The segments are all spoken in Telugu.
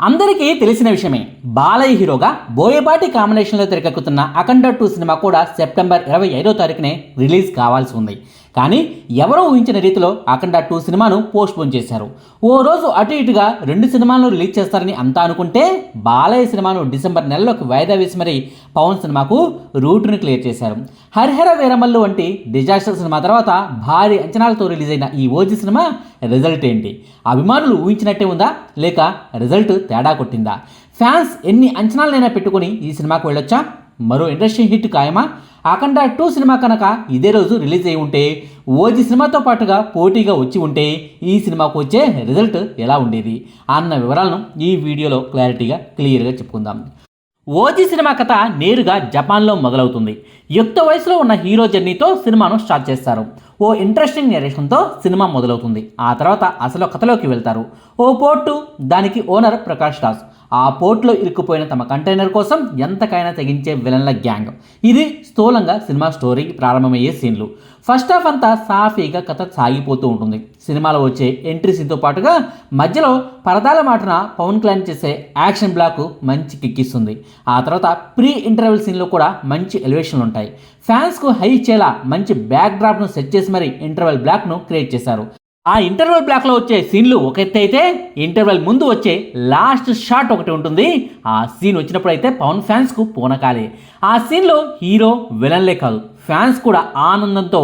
అందరికీ తెలిసిన విషయమే. బాలయ్య హీరోగా బోయపాటి కాంబినేషన్లో తెరకెక్కుతున్న అఖండ టూ సినిమా కూడా సెప్టెంబర్ ఇరవై ఐదో తారీఖునే రిలీజ్ కావాల్సి ఉంది. కానీ ఎవరో ఊహించిన రీతిలో అఖండ టూ సినిమాను పోస్ట్పోన్ చేశారు. ఓ రోజు అటు ఇటుగా రెండు సినిమాలను రిలీజ్ చేస్తారని అంతా అనుకుంటే బాలయ్య సినిమాను డిసెంబర్ నెలలోకి వాయిదా వేసి మరి పవన్ సినిమాకు రూటును క్లియర్ చేశారు. హరిహర వీరమల్లు వంటి డిజాస్టర్ సినిమా తర్వాత భారీ అంచనాలతో రిలీజ్ అయిన ఈ ఓజీ సినిమా రిజల్ట్ ఏంటి? అభిమానులు ఊహించినట్టే ఉందా? లేక రిజల్ట్ తేడా కొట్టిందా? ఫ్యాన్స్ ఎన్ని అంచనాలనైనా పెట్టుకొని ఈ సినిమాకు వెళ్ళొచ్చా? మరో ఇండస్ట్రీ హిట్ ఖాయమా? అఖండ టూ సినిమా కనుక ఇదే రోజు రిలీజ్ అయి ఉంటే ఓజీ సినిమాతో పాటుగా పోటీగా వచ్చి ఉంటే ఈ సినిమాకు వచ్చే రిజల్ట్ ఎలా ఉండేది? అన్న వివరాలను ఈ వీడియోలో క్లారిటీగా క్లియర్గా చెప్పుకుందాం. ఓజీ సినిమా కథ నేరుగా జపాన్లో మొదలవుతుంది. యుక్త వయసులో ఉన్న హీరో జర్నీతో సినిమాను స్టార్ట్ చేస్తారు. ఓ ఇంట్రెస్టింగ్ నెరేషన్తో సినిమా మొదలవుతుంది. ఆ తర్వాత అసలు కథలోకి వెళ్తారు. ఓ పోర్టు దానికి ఓనర్ ప్రకాష్ రాజ్ ఆ పోర్ట్లో ఇరుక్కుపోయిన తమ కంటైనర్ కోసం ఎంతకైనా తెగించే విలన్ల గ్యాంగ్. ఇది స్థూలంగా సినిమా స్టోరీకి ప్రారంభమయ్యే సీన్లు. ఫస్ట్ హాఫ్ అంతా సాఫీగా కథ సాగిపోతూ ఉంటుంది. సినిమాలో వచ్చే ఎంట్రీస్తో పాటుగా మధ్యలో పరదాల మాటన పవన్ కళ్యాణ్ చేసే యాక్షన్ బ్లాక్ మంచి కిక్కిస్తుంది. ఆ తర్వాత ప్రీ ఇంటర్వెల్ సీన్లో కూడా మంచి ఎలివేషన్లు ఉంటాయి. ఫ్యాన్స్కు హై ఇచ్చేలా మంచి బ్యాక్ డ్రాప్ను సెట్ చేసి మరి ఇంటర్వెల్ బ్లాక్ను క్రియేట్ చేశారు. ఆ ఇంటర్వెల్ బ్లాక్లో వచ్చే సీన్లు ఒక ఎత్తు అయితే ఇంటర్వెల్ ముందు వచ్చే లాస్ట్ షాట్ ఒకటి ఉంటుంది. ఆ సీన్ వచ్చినప్పుడు అయితే పవన్ ఫ్యాన్స్కు పూనకాలే. ఆ సీన్లో హీరో విలన్లే కాదు ఫ్యాన్స్ కూడా ఆనందంతో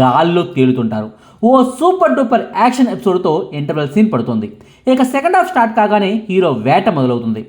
గాల్లో తేలుతుంటారు. ఓ సూపర్ డూపర్ యాక్షన్ ఎపిసోడ్తో ఇంటర్వెల్ సీన్ పడుతుంది. ఇక సెకండ్ హాఫ్ స్టార్ట్ కాగానే హీరో వేట మొదలవుతుంది.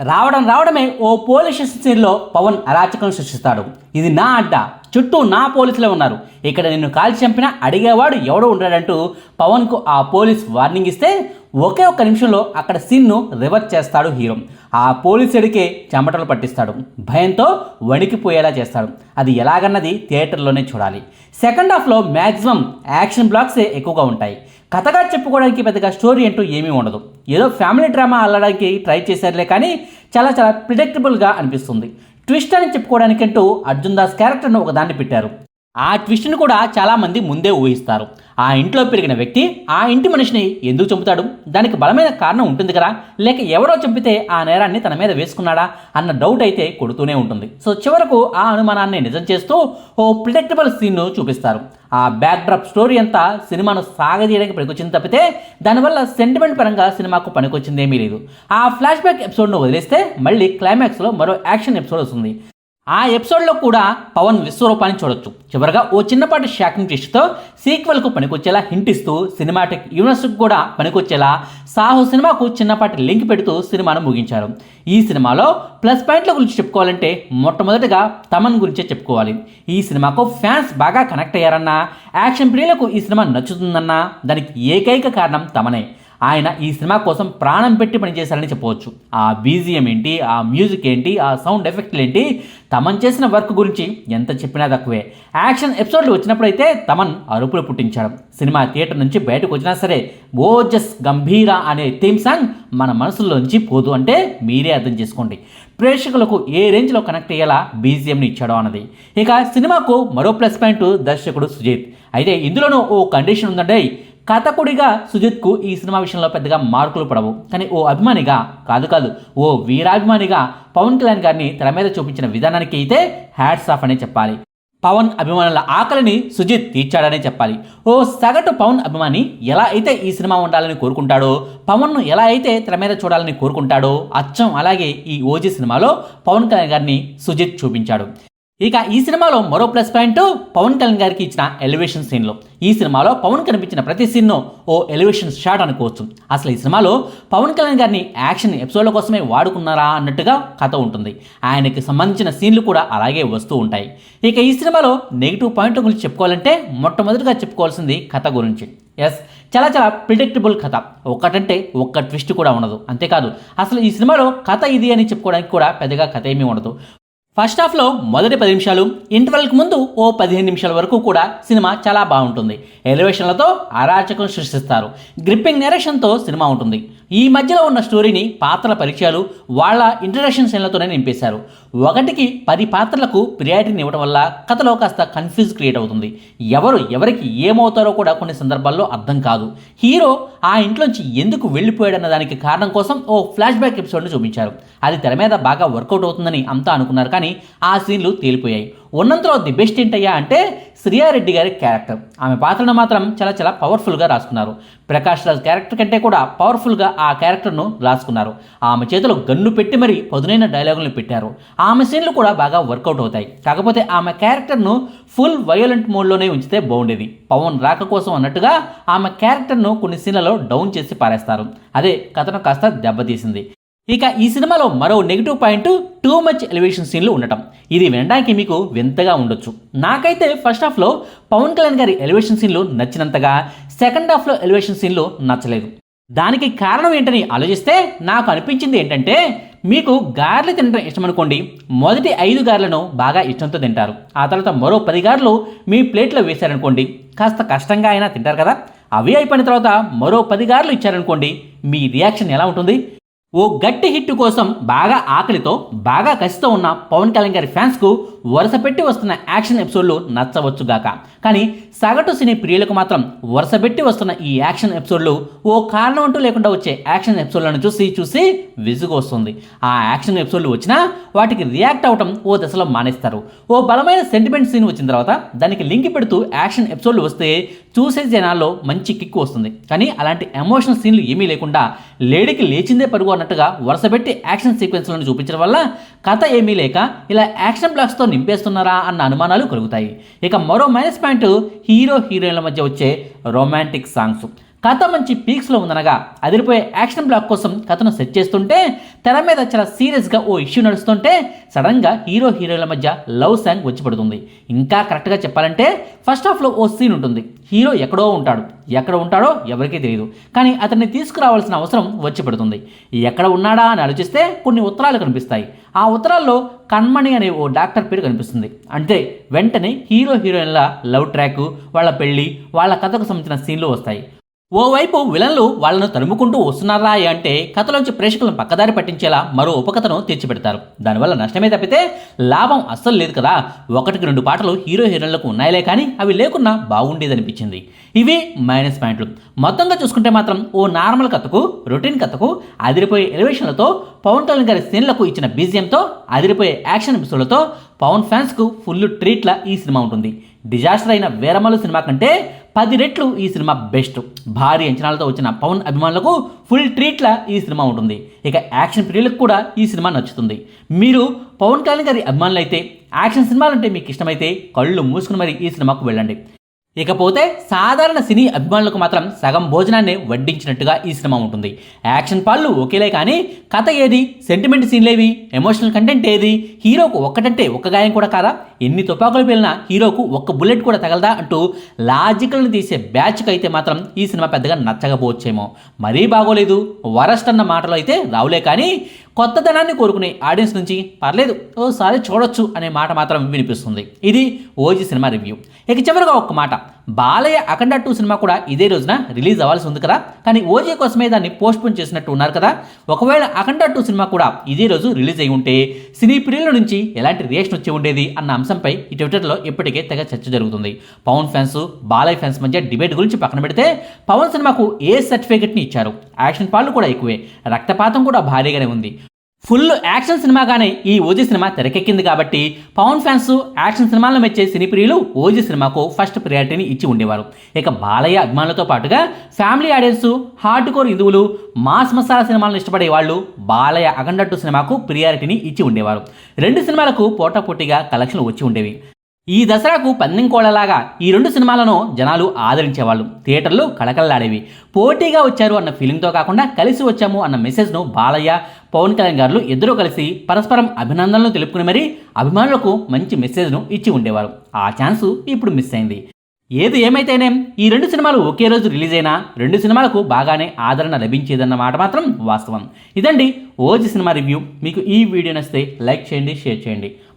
రావడం రావడమే ఓ పోలీస్ స్టేషన్లో పవన్ అరాచకం సృష్టిస్తాడు. ఇది నా అడ్డ. చుట్టూ నా పోలీసులే ఉన్నారు. ఇక్కడ నిన్ను కాల్చి చంపినా అడిగేవాడు ఎవడో ఉంటాడంటూ పవన్కు ఆ పోలీస్ వార్నింగ్ ఇస్తే ఒకే ఒక్క నిమిషంలో అక్కడ సీన్ను రివర్స్ చేస్తాడు హీరో. ఆ పోలీసుడికే చెమటలు పట్టిస్తాడు. భయంతో వణికిపోయేలా చేస్తాడు. అది ఎలాగన్నది థియేటర్లోనే చూడాలి. సెకండ్ హాఫ్లో మ్యాక్సిమం యాక్షన్ బ్లాక్సే ఎక్కువగా ఉంటాయి. కథగా చెప్పుకోవడానికి పెద్దగా స్టోరీ అంటూ ఏమీ ఉండదు. ఏదో ఫ్యామిలీ డ్రామా అల్లడానికి ట్రై చేశారులే కానీ చాలా చాలా ప్రిడిక్టబుల్గా అనిపిస్తుంది. ట్విస్ట్ అని చెప్పుకోవడానికంటూ అర్జున్ దాస్ క్యారెక్టర్ను ఒకదాన్ని పెట్టారు. ఆ ట్విస్ట్ను కూడా చాలామంది ముందే ఊహిస్తారు. ఆ ఇంట్లో పెరిగిన వ్యక్తి ఆ ఇంటి మనిషిని ఎందుకు చంపుతాడు? దానికి బలమైన కారణం ఉంటుంది కదా? లేక ఎవరో చంపితే ఆ నేరాన్ని తన మీద వేసుకున్నాడా? అన్న డౌట్ అయితే కొడుతూనే ఉంటుంది. సో చివరకు ఆ అనుమానాన్ని నిజం చేస్తూ ఓ ప్రిడిక్టబుల్ సీన్ను చూపిస్తారు. ఆ బ్యాక్డ్రాప్ స్టోరీ అంతా సినిమాను సాగదీయడానికి పనికొచ్చింది తప్పితే దానివల్ల సెంటిమెంట్ పరంగా సినిమాకు పనికొచ్చిందేమీ లేదు. ఆ ఫ్లాష్ బ్యాక్ ఎపిసోడ్ను వదిలేస్తే మళ్ళీ క్లైమాక్స్లో మరో యాక్షన్ ఎపిసోడ్ వస్తుంది. ఆ ఎపిసోడ్లో కూడా పవన్ విశ్వరూపాన్ని చూడొచ్చు. చివరగా ఓ చిన్నపాటి షాకింగ్ ట్విస్ట్తో సీక్వెల్కు పనికొచ్చేలా హింట్ ఇస్తూ సినిమాటిక్ యూనివర్స్కి కూడా పనికొచ్చేలా సాహు సినిమాకు చిన్నపాటి లింక్ పెడుతూ సినిమాను ముగించారు. ఈ సినిమాలో ప్లస్ పాయింట్ల గురించి చెప్పుకోవాలంటే మొట్టమొదటిగా తమన్ గురించే చెప్పుకోవాలి. ఈ సినిమాకు ఫ్యాన్స్ బాగా కనెక్ట్ అయ్యారన్నా యాక్షన్ ప్రియులకు ఈ సినిమా నచ్చుతుందన్నా దానికి ఏకైక కారణం తమనే. ఆయన ఈ సినిమా కోసం ప్రాణం పెట్టి పనిచేశారని చెప్పవచ్చు. ఆ బీజిఎం ఏంటి? ఆ మ్యూజిక్ ఏంటి? ఆ సౌండ్ ఎఫెక్ట్లు ఏంటి? తమన్ చేసిన వర్క్ గురించి ఎంత చెప్పినా తక్కువే. యాక్షన్ ఎపిసోడ్లు వచ్చినప్పుడైతే తమన్ అరుపులు పుట్టించాడు. సినిమా థియేటర్ నుంచి బయటకు వచ్చినా సరే ఓజస్ గంభీర అనే థీమ్ సాంగ్ మన మనసులోంచి పోదు అంటే మీరే అర్థం చేసుకోండి. ప్రేక్షకులకు ఏ రేంజ్లో కనెక్ట్ అయ్యేలా బీజిఎంని ఇచ్చాడో అన్నది. ఇక సినిమాకు మరో ప్లస్ పాయింట్ దర్శకుడు సుజీత్. అయితే ఇందులోనూ ఓ కండిషన్ ఉందంటే కథకుడిగా సుజిత్కు ఈ సినిమా విషయంలో పెద్దగా మార్కులు పడవు. కానీ ఓ అభిమానిగా కాదు కాదు ఓ వీరాభిమానిగా పవన్ కళ్యాణ్ గారిని తెర మీద చూపించిన విధానానికి అయితే హ్యాట్స్ ఆఫ్ అనే చెప్పాలి. పవన్ అభిమానుల ఆకలిని సుజిత్ తీర్చాడనే చెప్పాలి. ఓ సగటు పవన్ అభిమాని ఎలా అయితే ఈ సినిమా ఉండాలని కోరుకుంటాడో పవన్ను ఎలా అయితే తెర మీద చూడాలని కోరుకుంటాడో అచ్చం అలాగే ఈ ఓజీ సినిమాలో పవన్ కళ్యాణ్ గారిని సుజిత్ చూపించాడు. ఇక ఈ సినిమాలో మరో ప్లస్ పాయింట్ పవన్ కళ్యాణ్ గారికి ఇచ్చిన ఎలివేషన్ సీన్లో. ఈ సినిమాలో పవన్ కనిపించిన ప్రతి సీన్ను ఓ ఎలివేషన్ షాట్ అనుకోవచ్చు. అసలు ఈ సినిమాలో పవన్ కళ్యాణ్ గారిని యాక్షన్ ఎపిసోడ్ల కోసమే వాడుకున్నారా అన్నట్టుగా కథ ఉంటుంది. ఆయనకి సంబంధించిన సీన్లు కూడా అలాగే వస్తూ ఉంటాయి. ఇక ఈ సినిమాలో నెగిటివ్ పాయింట్ గురించి చెప్పుకోవాలంటే మొట్టమొదటిగా చెప్పుకోవాల్సింది కథ గురించి. ఎస్ చాలా చాలా ప్రిడిక్టబుల్ కథ. ఒక్కటంటే ఒక్క ట్విస్ట్ కూడా ఉండదు. అంతేకాదు అసలు ఈ సినిమాలో కథ ఇది అని చెప్పుకోవడానికి కూడా పెద్దగా కథ ఏమీ ఉండదు. ఫస్ట్ హాఫ్లో మొదటి పది నిమిషాలు ఇంటర్వెల్కి ముందు ఓ పదిహేను నిమిషాల వరకు కూడా సినిమా చాలా బాగుంటుంది. ఎలివేషన్లతో అరాచకం సృష్టిస్తారు. గ్రిప్పింగ్ నెరేషన్తో సినిమా ఉంటుంది. ఈ మధ్యలో ఉన్న స్టోరీని పాత్రల పరిచయాలు వాళ్ళ ఇంట్రడక్షన్ సీన్లతోనే నింపేశారు. ఒకటికి పది పాత్రలకు ప్రియారిటీని ఇవ్వడం వల్ల కథలో కాస్త కన్ఫ్యూజ్ క్రియేట్ అవుతుంది. ఎవరు ఎవరికి ఏమవుతారో కూడా కొన్ని సందర్భాల్లో అర్థం కాదు. హీరో ఆ ఇంట్లోంచి ఎందుకు వెళ్ళిపోయాడన్న దానికి కారణం కోసం ఓ ఫ్లాష్ బ్యాక్ ఎపిసోడ్ని చూపించారు. అది తెర మీద బాగా వర్కౌట్ అవుతుందని అంతా అనుకున్నారు కానీ ఆ సీన్లు తేలిపోయాయి. ఉన్నంతలో ది బెస్ట్ ఏంటయ్యా అంటే శ్రీయారెడ్డి గారి క్యారెక్టర్. ఆమె పాత్రను మాత్రం చాలా చాలా పవర్ఫుల్గా రాసుకున్నారు. ప్రకాష్ రాజ్ క్యారెక్టర్ కంటే కూడా పవర్ఫుల్గా ఆ క్యారెక్టర్ను రాసుకున్నారు. ఆమె చేతిలో గన్ను పెట్టి మరీ పదునైన డైలాగులను పెట్టారు. ఆమె సీన్లు కూడా బాగా వర్కౌట్ అవుతాయి. కాకపోతే ఆమె క్యారెక్టర్ను ఫుల్ వయోలెంట్ మోడ్లోనే ఉంచితే బాగుండేది. పవన్ రాక కోసం అన్నట్టుగా ఆమె క్యారెక్టర్ను కొన్ని సీన్లలో డౌన్ చేసి పారేస్తారు. అదే కథను కాస్త దెబ్బతీసింది. ఇక ఈ సినిమాలో మరో negative point too much elevation సీన్లు ఉండటం. ఇది వినడానికి మీకు వింతగా ఉండొచ్చు. నాకైతే ఫస్ట్ హాఫ్లో పవన్ కళ్యాణ్ గారి ఎలివేషన్ సీన్లు నచ్చినంతగా సెకండ్ హాఫ్లో ఎలివేషన్ సీన్లు నచ్చలేదు. దానికి కారణం ఏంటని ఆలోచిస్తే నాకు అనిపించింది ఏంటంటే మీకు గారెలు తినడం ఇష్టం అనుకోండి మొదటి ఐదు గారెలను బాగా ఇష్టంతో తింటారు. ఆ తర్వాత మరో పది గారెలు మీ ప్లేట్లో వేశారనుకోండి కాస్త కష్టంగా అయినా తింటారు కదా. అవి అయిపోయిన తర్వాత మరో పది గారెలు ఇచ్చారనుకోండి మీ రియాక్షన్ ఎలా ఉంటుంది? ఓ గట్టి హిట్ కోసం బాగా ఆకలితో బాగా కసితో ఉన్న పవన్ కళ్యాణ్ గారి ఫ్యాన్స్కు వరుస పెట్టి వస్తున్న యాక్షన్ ఎపిసోడ్లు నచ్చవచ్చుగాక కానీ సగటు సినీ ప్రియులకు మాత్రం వరుస పెట్టి వస్తున్న ఈ యాక్షన్ ఎపిసోడ్లు ఓ కారణం అంటూ లేకుండా వచ్చే యాక్షన్ ఎపిసోడ్లను చూసి చూసి విసుగు వస్తుంది ఆ యాక్షన్ ఎపిసోడ్లు వచ్చినా వాటికి రియాక్ట్ అవటం ఓ దశలో మానేస్తారు. ఓ బలమైన సెంటిమెంట్ సీన్ వచ్చిన తర్వాత దానికి లింక్ పెడుతూ యాక్షన్ ఎపిసోడ్లు వస్తే చూసే జనాల్లో మంచి కిక్ వస్తుంది. కానీ అలాంటి ఎమోషనల్ సీన్లు ఏమీ లేకుండా లేడీకి లేచిందే పరుగు అన్నట్టుగా వరుసపెట్టి యాక్షన్ సీక్వెన్స్లను చూపించడం వల్ల కథ ఏమీ లేక ఇలా యాక్షన్ బ్లాక్స్తో నింపేస్తున్నారా అన్న అనుమానాలు కలుగుతాయి. ఇక మరో మైనస్ పాయింట్ హీరో హీరోయిన్ల మధ్య వచ్చే రొమాంటిక్ సాంగ్స్. కథ మంచి పీక్స్లో ఉందనగా అదిరిపోయే యాక్షన్ బ్లాక్ కోసం కథను సెట్ చేస్తుంటే తెర మీద చాలా సీరియస్గా ఓ ఇష్యూ నడుస్తుంటే సడన్గా హీరో హీరోయిన్ల మధ్య లవ్ సాంగ్ వచ్చి పడుతుంది. ఇంకా కరెక్ట్గా చెప్పాలంటే ఫస్ట్ హాఫ్లో ఓ సీన్ ఉంటుంది. హీరో ఎక్కడో ఉంటాడు. ఎక్కడ ఉంటాడో ఎవరికీ తెలియదు కానీ అతన్ని తీసుకురావాల్సిన అవసరం వచ్చి పడుతుంది. ఎక్కడ ఉన్నాడా అని ఆలోచిస్తే కొన్ని ఉత్తరాలు కనిపిస్తాయి. ఆ ఉత్తరాల్లో కణ్మణి అనే ఓ డాక్టర్ పేరు కనిపిస్తుంది. అంటే వెంటనే హీరో హీరోయిన్ల లవ్ ట్రాక్ వాళ్ళ పెళ్ళి వాళ్ళ కథకు సంబంధించిన సీన్లు వస్తాయి. ఓవైపు విలన్లు వాళ్ళను తరుముకుంటూ వస్తున్నారా అంటే కథలోంచి ప్రేక్షకులను పక్కదారి పట్టించేలా మరో ఉపకథను తెచ్చిపెడతారు దానివల్ల నష్టమే తప్పితే లాభం అస్సలు లేదు కదా. ఒకటికి రెండు పాటలు హీరో హీరోయిన్లకు ఉన్నాయిలే కానీ అవి లేకున్నా బాగుండేదనిపించింది. ఇవి మైనస్ పాయింట్లు. మొత్తంగా చూసుకుంటే మాత్రం ఓ నార్మల్ కథకు రొటీన్ కథకు అదిరిపోయే ఎలివేషన్లతో పవన్ కళ్యాణ్ గారి సీన్లకు ఇచ్చిన బీజియంతో అదిరిపోయే యాక్షన్ ఎపిసోడ్లతో పవన్ ఫ్యాన్స్కు ఫుల్ ట్రీట్ల ఈ సినిమా ఉంటుంది. డిజాస్టర్ అయిన వేరమలు సినిమా కంటే పది రెట్లు ఈ సినిమా బెస్ట్. భారీ అంచనాలతో వచ్చిన పవన్ అభిమానులకు ఫుల్ ట్రీట్లా ఈ సినిమా ఉంటుంది. ఇక యాక్షన్ ప్రియులకు కూడా ఈ సినిమా నచ్చుతుంది. మీరు పవన్ కళ్యాణ్ గారి అభిమానులు అయితే యాక్షన్ సినిమాలంటే మీకు ఇష్టమైతే కళ్ళు మూసుకుని మరి ఈ సినిమాకు వెళ్ళండి. ఇకపోతే సాధారణ సినీ అభిమానులకు మాత్రం సగం భోజనాన్ని వడ్డించినట్టుగా ఈ సినిమా ఉంటుంది. యాక్షన్ పాళ్ళు ఒకేలే కానీ కథ ఏది సెంటిమెంట్ సీన్లేవి ఎమోషనల్ కంటెంట్ ఏది హీరోకు ఒక్కటంటే ఒక్క గాయం కూడా కాదా? ఎన్ని తుపాకులు పేలినా హీరోకు ఒక్క బుల్లెట్ కూడా తగలదా అంటూ లాజికల్ని తీసే బ్యాచ్కి అయితే మాత్రం ఈ సినిమా పెద్దగా నచ్చకపోవచ్చేమో. మరీ బాగోలేదు వరస్ట్ అన్న మాటలు అయితే రావులే కానీ కొత్తదనాన్ని కోరుకునే ఆడియన్స్ నుంచి పర్లేదు ఓసారి చూడొచ్చు అనే మాట మాత్రం వినిపిస్తుంది. ఇది ఓజీ సినిమా రివ్యూ. ఇక చివరిగా ఒక్క మాట. బాలయ్య అఖండ టూ సినిమా కూడా ఇదే రోజున రిలీజ్ అవ్వాల్సి ఉంది కదా. కానీ ఓజే కోసమే దాన్ని పోస్ట్పోన్ చేసినట్టు ఉన్నారు కదా. ఒకవేళ అఖండ టూ సినిమా కూడా ఇదే రోజు రిలీజ్ అయి ఉంటే సినీ ప్రియుల నుంచి ఎలాంటి రియాక్షన్ వచ్చి ఉండేది అన్న అంశంపై ఈ ట్విట్టర్లో ఇప్పటికే తెగ చర్చ జరుగుతుంది. పవన్ ఫ్యాన్స్ బాలయ్య ఫ్యాన్స్ మధ్య డిబేట్ గురించి పక్కన పెడితే పవన్ సినిమాకు ఏ సర్టిఫికెట్ని ఇచ్చారు? యాక్షన్ పాళ్ళు కూడా ఎక్కువే. రక్తపాతం కూడా భారీగానే ఉంది. ఫుల్ యాక్షన్ సినిమాగానే ఈ ఓజీ సినిమా తెరకెక్కింది కాబట్టి పవన్ ఫ్యాన్స్ యాక్షన్ సినిమాలను మెచ్చే సినీ ప్రియులు ఓజీ సినిమాకు ఫస్ట్ ప్రియారిటీని ఇచ్చి ఉండేవారు. ఇక బాలయ్య అభిమానులతో పాటుగా ఫ్యామిలీ ఆడియన్స్ హార్డ్ కోర్ హిందువులు మాస్ మసాలా సినిమాలను ఇష్టపడే వాళ్ళు బాలయ్య అగండట్టు సినిమాకు ప్రియారిటీని ఇచ్చి ఉండేవారు. రెండు సినిమాలకు పోటాపోటీగా కలెక్షన్లు వచ్చి ఉండేవి. ఈ దసరాకు పందెంకోళ్ళలాగా ఈ రెండు సినిమాలను జనాలు ఆదరించేవాళ్ళు. థియేటర్లు కళకళలాడేవి. పోటీగా వచ్చారు అన్న ఫీలింగ్తో కాకుండా కలిసి వచ్చాము అన్న మెసేజ్ను బాలయ్య పవన్ కళ్యాణ్ గారు ఇద్దరూ కలిసి పరస్పరం అభినందనలు తెలుపుకుని మరీ అభిమానులకు మంచి మెసేజ్ను ఇచ్చి ఉండేవారు. ఆ ఛాన్స్ ఇప్పుడు మిస్ అయింది. ఏది ఏమైతేనే ఈ రెండు సినిమాలు ఒకే రోజు రిలీజ్ అయినా రెండు సినిమాలకు బాగానే ఆదరణ లభించేదన్న మాట మాత్రం వాస్తవం. ఇదండి ఓజీ సినిమా రివ్యూ. మీకు ఈ వీడియో నచ్చితే లైక్ చేయండి షేర్ చేయండి.